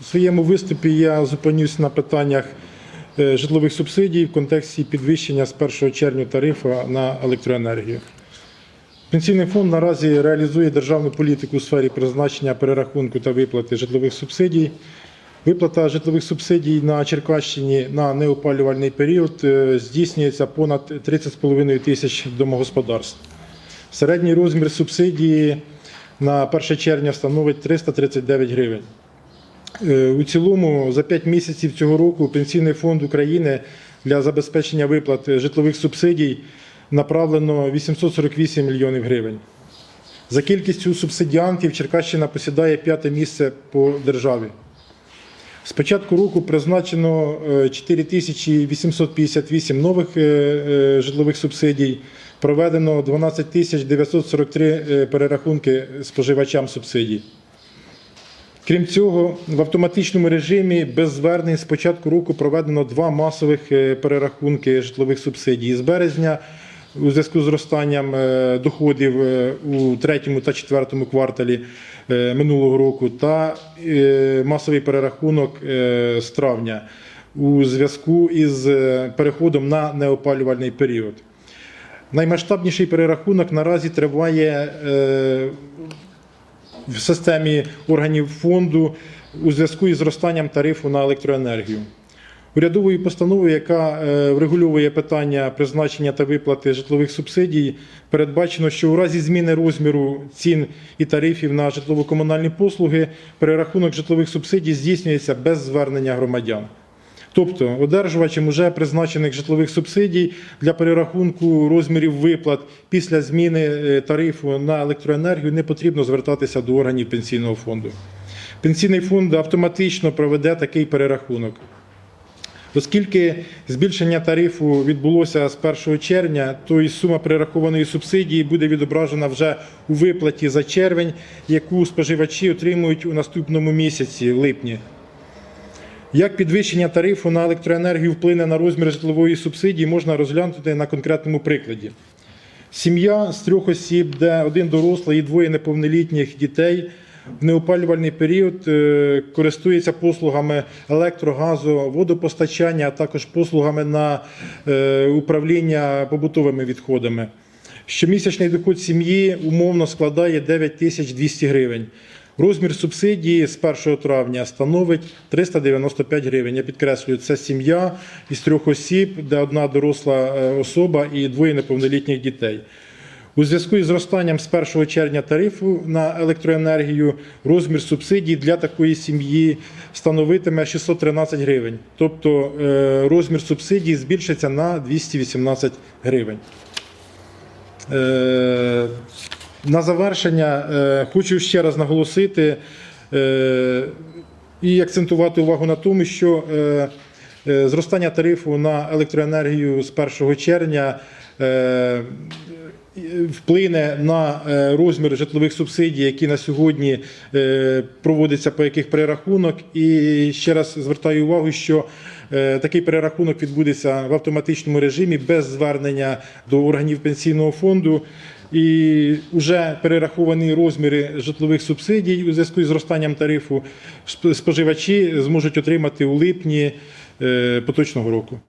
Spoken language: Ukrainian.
У своєму виступі я зупинюсь на питаннях е, житлових субсидій в контексті підвищення з 1 червня тарифу на електроенергію. Пенсійний фонд наразі реалізує державну політику у сфері призначення перерахунку та виплати житлових субсидій. Виплата житлових субсидій на Черкащині на неопалювальний період е, здійснюється понад 30,5 тисяч домогосподарств. Середній розмір субсидії на 1 червня становить 339 гривень. Е, У цілому за 5 місяців цього року Пенсійний фонд України для забезпечення виплат житлових субсидій направлено 848 мільйонів гривень. За кількістю субсидіантів Черкащина посідає п'яте місце по державі. З початку року призначено е, 4858 нових е, е, житлових субсидій, проведено 12 943 е, перерахунки споживачам субсидій. Крім цього, в автоматичному режимі без звернень з початку року проведено два масових е, перерахунки житлових субсидій. З березня у зв'язку з зростанням е, доходів е, у третьому та четвертому кварталі минулого року та масовий перерахунок з травня у зв'язку із переходом на неопалювальний період. Наймасштабніший перерахунок наразі триває в системі органів фонду у зв'язку із зростанням тарифу на електроенергію. Урядовою постановою, яка е, врегульовує питання призначення та виплати житлових субсидій, передбачено, що у разі зміни розміру цін і тарифів на житлово-комунальні послуги перерахунок житлових субсидій здійснюється без звернення громадян. Тобто одержувачам уже призначених житлових субсидій для перерахунку розмірів виплат після зміни е, тарифу на електроенергію не потрібно звертатися до органів пенсійного фонду. Пенсійний фонд автоматично проведе такий перерахунок. Оскільки збільшення тарифу відбулося з 1 червня, то і сума перерахованої субсидії буде відображена вже у виплаті за червень, яку споживачі отримують у наступному місяці, липні. Як підвищення тарифу на електроенергію вплине на розмір житлової субсидії, можна розглянути на конкретному прикладі. Сім'я з трьох осіб, де один дорослий і двоє неповнолітніх дітей в неопалювальний період е, користується послугами електро, газу, водопостачання, а також послугами на е, управління побутовими відходами. Щомісячний доход сім'ї умовно складає 9200 гривень. Розмір субсидії з 1 травня становить 395 гривень. Я підкреслюю, це сім'я із трьох осіб, де одна доросла е, особа і двоє неповнолітніх дітей. У зв'язку із зростанням з 1 червня тарифу на електроенергію розмір субсидій для такої сім'ї становитиме 613 гривень. Тобто е, розмір субсидій збільшиться на 218 гривень. На завершення е, хочу ще раз наголосити е, і акцентувати увагу на тому, що е, зростання тарифу на електроенергію з 1 червня вплине на е, розмір житлових субсидій, які на сьогодні е, проводяться по яких перерахунок. І ще раз звертаю увагу, що е, такий перерахунок відбудеться в автоматичному режимі без звернення до органів пенсійного фонду. І вже перераховані розміри житлових субсидій у зв'язку із зростанням тарифу споживачі зможуть отримати у липні поточного року.